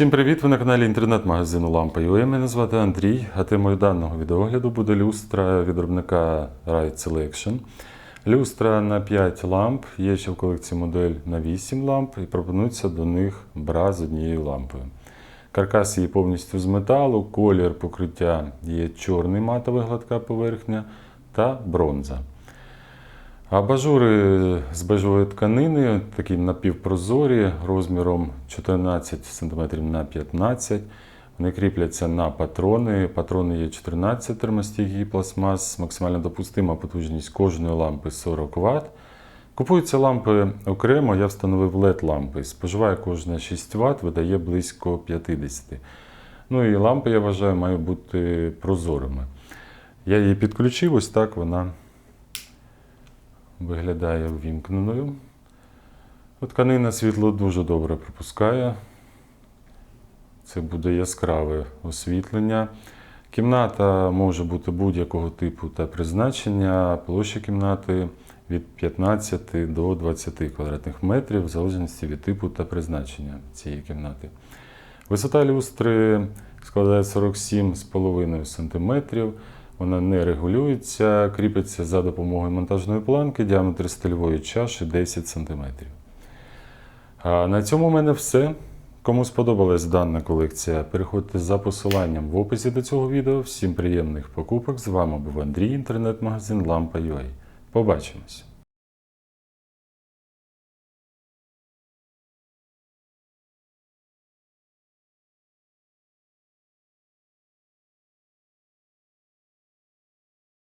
Всім привіт! Ви на каналі інтернет-магазину Лампа.ua. Мене звати Андрій, а темою даного відеогляду буде люстра від виробника Ride Selection. Люстра на 5 ламп, є ще в колекції модель на 8 ламп і пропонується до них бра з однією лампою. Каркас її повністю з металу, колір покриття є чорний матовий гладка поверхня та бронза. Абажури з бежевої тканини, такі напівпрозорі, розміром 14 см на 15 Вони кріпляться на патрони. Патрони є 14 термостійкий пластмас, максимально допустима потужність кожної лампи 40 Вт. Купуються лампи окремо, я встановив LED-лампи. Споживає кожна 6 Вт, видає близько 50. Ну і лампи, я вважаю, мають бути прозорими. Я її підключив, ось так вона виглядає ввімкненою. Тканина світло дуже добре пропускає. Це буде яскраве освітлення. Кімната може бути будь-якого типу та призначення. Площа кімнати від 15 до 20 квадратних метрів, в залежності від типу та призначення цієї кімнати. Висота люстри складає 47,5 см. Вона не регулюється, кріпиться за допомогою монтажної планки, діаметр стильової чаші 10 см. А на цьому в мене все. Кому сподобалась дана колекція, переходьте за посиланням в описі до цього відео. Всім приємних покупок! З вами був Андрій, інтернет-магазин Lampa.ua. Побачимось!